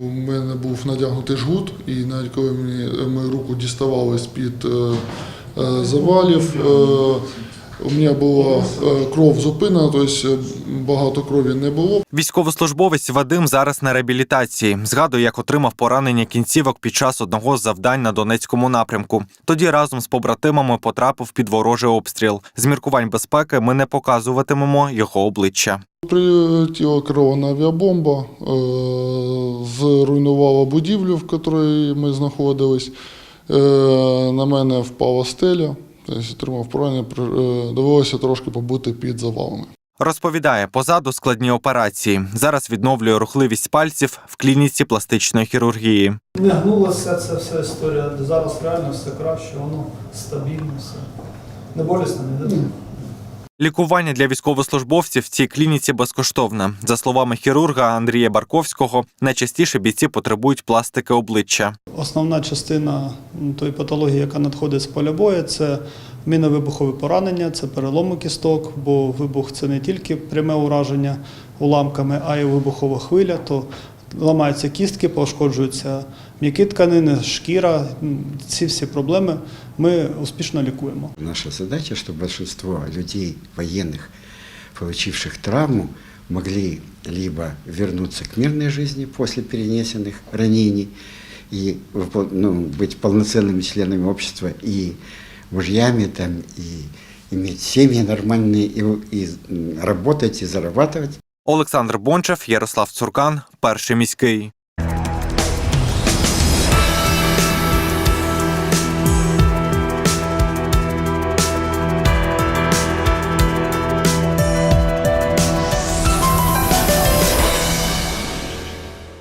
У мене був надягнутий жгут, і навіть коли мені мою руку діставали з-під е, е, завалів, е, у мене була е, кров зупинена, тобто е, багато крові не було. Військовослужбовець Вадим зараз на реабілітації. Згадує, як отримав поранення кінцівок під час одного з завдань на Донецькому напрямку. Тоді разом з побратимами потрапив під ворожий обстріл. З міркувань безпеки ми не показуватимемо його обличчя. Прилетіла керована авіабомба, е, зруйнувала будівлю, в якій ми знаходились. Е, На мене впала стеля, тобто отримав поранення, е, довелося трошки побути під завалами. Розповідає, позаду складні операції. Зараз відновлює рухливість пальців в клініці пластичної хірургії. Не гнулася ця вся історія. Зараз реально все краще, воно стабільно, все. Не болісно, не де? Лікування для військовослужбовців в цій клініці безкоштовне. За словами хірурга Андрія Барковського, найчастіше бійці потребують пластики обличчя. Основна частина тої патології, яка надходить з поля бою, це міновибухове поранення, це переломи кісток, бо вибух це не тільки пряме ураження уламками, а й вибухова хвиля. То ламаються кістки, пошкоджуються м'які тканини, шкіра. М, Ці всі проблеми ми успішно лікуємо. Наша задача, чтобы большинство людей, военных, получивших травму, могли либо вернуться к мирной жизни после перенесенных ранений и выпол- ну, быть полноценными членами общества и мужьями там, и иметь семьи нормальные, и, и м, работать, и зарабатывать. Олександр Бончев, Ярослав Цуркан, перший міський.